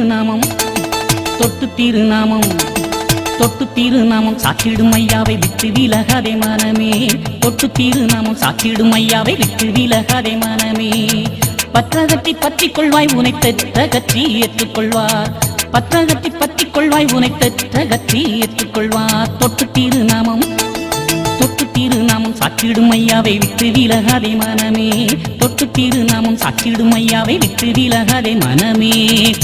திருநாமம். தொட்டு திருநாமம். சாத்திடும் ஐயாவை விட்டு விலகாதே மனமே. தொட்டு திருநாமம். சாத்திடும் ஐயாவை விட்டு விலகாதே மனமே. பற்றகத்தி பற்றிக் கொள்வாய் உனை தெற்றகற்றி ஏற்றுக்கொள்வார் பற்றகத்தி பற்றி கொள்வாய் உனை தெற்றகற்றி ஏற்றுக்கொள்வார் தொட்டு திருநாமம். தொட்டு திருநாமம். சாத்திடும் ஐயாவை விட்டு விலகாதே மனமே. தொட்டு திருநாமம். சாத்திடும் ஐயாவை விட்டு விலகாதே மனமே.